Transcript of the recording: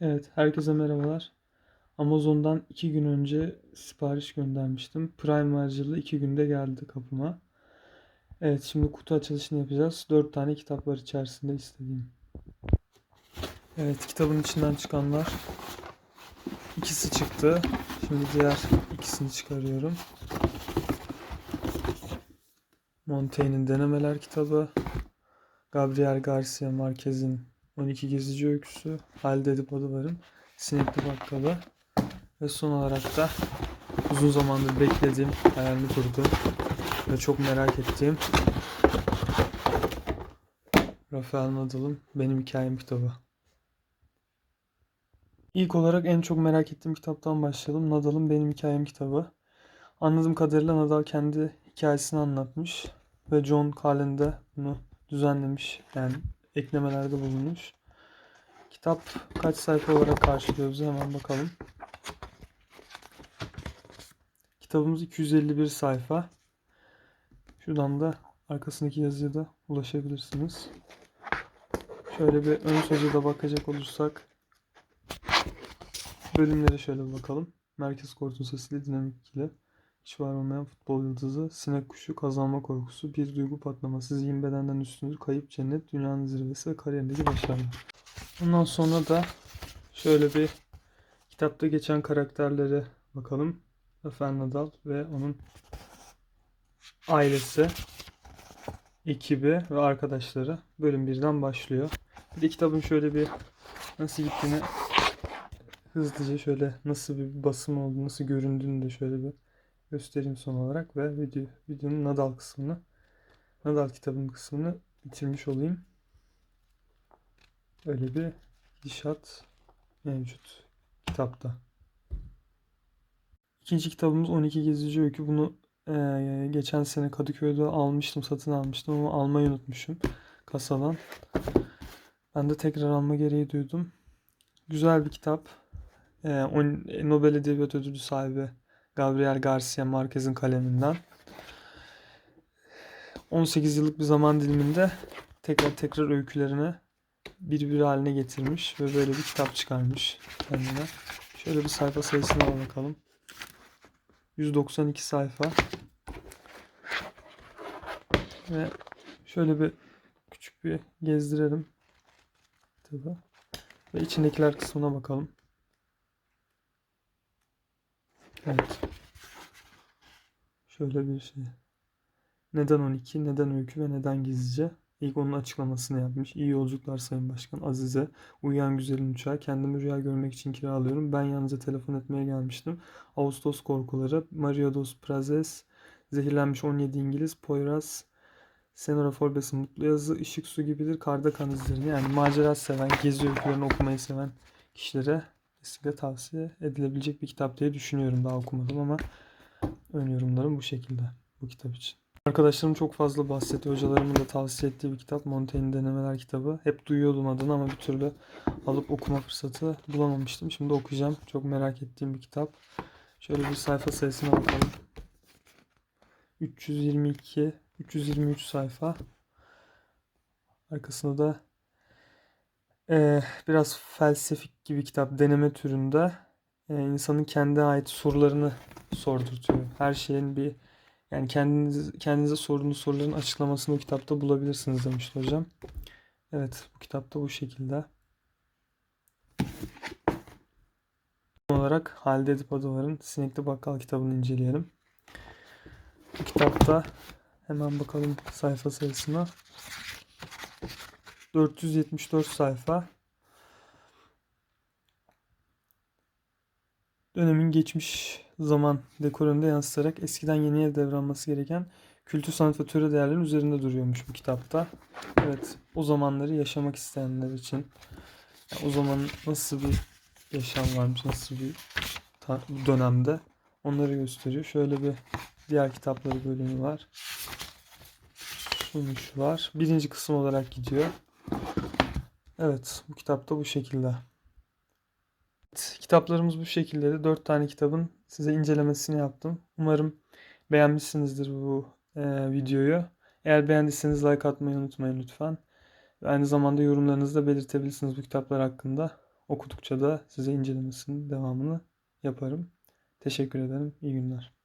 Evet, herkese merhabalar. Amazon'dan iki gün önce sipariş göndermiştim. Prime harcılığı iki günde geldi kapıma. Evet, şimdi kutu açılışını yapacağız. Dört tane kitap var içerisinde istediğim. Evet, kitabın içinden çıkanlar. ikisi çıktı. Şimdi diğer ikisini çıkarıyorum. Montaigne'in Denemeler kitabı. Gabriel Garcia Marquez'in 12 Gezici Öyküsü. Halide Edip Adıvar'ın Sinekli Bakkalı. Ve son olarak da uzun zamandır beklediğim, hayalini kurduğum ve çok merak ettiğim Rafael Nadal'ın Benim Hikayem kitabı. İlk olarak en çok merak ettiğim kitaptan başlayalım. Nadal'ın Benim Hikayem kitabı. Anladığım kadarıyla Nadal kendi hikayesini anlatmış ve John Carlin de bunu düzenlemiş. Yani eklemelerde bulunmuş. Kitap kaç sayfa olarak karşılıyor bize hemen bakalım. Kitabımız 251 sayfa. Şuradan da arkasındaki yazıya da ulaşabilirsiniz. Şöyle bir ön söze de bakacak olursak bölümlere şöyle bir bakalım. Merkez Kort'un sesiyle dinamik ikili. Hiç var olmayan futbol yıldızı, sinek kuşu, kazanma korkusu, bir duygu patlaması, zihin bedenden üstünlük, kayıp cennet, dünyanın zirvesi ve kariyerindeki başarılar. Ondan sonra da şöyle bir kitapta geçen karakterlere bakalım. Rafael Nadal ve onun ailesi, ekibi ve arkadaşları bölüm birden başlıyor. Bir de kitabın şöyle bir nasıl gittiğini hızlıca şöyle nasıl bir basım olduğunu, nasıl göründüğünü de şöyle bir göstereyim son olarak ve video, videonun Nadal kısmını, Nadal kitabının kısmını bitirmiş olayım. Öyle bir gidişat mevcut kitapta. İkinci kitabımız 12 Gezici Öykü. Bunu eee, geçen sene Kadıköy'de almıştım, satın almıştım ama almayı unutmuşum kasadan. Ben de tekrar alma gereği duydum. Güzel bir kitap. On- Nobel Edebiyat Ödülü sahibi Gabriel Garcia Marquez'in kaleminden. 18 yıllık bir zaman diliminde tekrar tekrar öykülerini bir haline getirmiş ve böyle bir kitap çıkarmış kendine. Şöyle bir sayfa sayısına bakalım. 192 sayfa. Ve şöyle bir küçük bir gezdirelim kitabı. Ve içindekiler kısmına bakalım. Evet. Şöyle bir şey. Neden 12, neden öykü ve neden gizlice? İlk onun açıklamasını yapmış. İyi yolculuklar Sayın Başkan. Azize, uyuyan güzelin uçağı. Kendimi rüya görmek için kiralıyorum. Ben yalnızca telefon etmeye gelmiştim. Ağustos korkuları. Mario dos Prazes. Zehirlenmiş 17 İngiliz. Poyraz. Senora Forbes'in mutlu yazı. ışık su gibidir. Karda kan izlerini. Yani macera seven, gezi öykülerini okumayı seven kişilere kesinlikle tavsiye edilebilecek bir kitap diye düşünüyorum. Daha okumadım ama ön yorumlarım bu şekilde bu kitap için. Arkadaşlarım çok fazla bahsetti. Hocalarımın da tavsiye ettiği bir kitap. Montaigne'in Denemeler kitabı. Hep duyuyordum adını ama bir türlü alıp okuma fırsatı bulamamıştım. Şimdi okuyacağım. Çok merak ettiğim bir kitap. Şöyle bir sayfa sayısına bakalım. 322, 323 sayfa. Arkasında da eee, biraz felsefik gibi kitap. Deneme türünde. Eee, insanın kendi ait sorularını sordurtuyor. Her şeyin bir yani kendiniz, kendinize sorduğunuz soruların açıklamasını bu kitapta bulabilirsiniz demişti hocam. Evet bu kitapta bu şekilde. Son olarak Halide Edip Adıvar'ın Sinekli Bakkal kitabını inceleyelim. Bu kitapta hemen bakalım sayfa sayısına. 474 sayfa. Dönemin geçmiş zaman dekorunda yansıtarak eskiden yeniye devralması gereken kültür sanat ve töre değerlerinin üzerinde duruyormuş bu kitapta. Evet, o zamanları yaşamak isteyenler için yani o zaman nasıl bir yaşam varmış, nasıl bir dönemde onları gösteriyor. Şöyle bir diğer kitapları bölümü var. Sonuç var. Birinci kısım olarak gidiyor. Evet, bu kitapta bu şekilde. Kitaplarımız bu şekilde de 4 tane kitabın size incelemesini yaptım. Umarım beğenmişsinizdir bu e, videoyu. Eğer beğendiyseniz like atmayı unutmayın lütfen. Ve aynı zamanda yorumlarınızı da belirtebilirsiniz bu kitaplar hakkında. Okudukça da size incelemesinin devamını yaparım. Teşekkür ederim. İyi günler.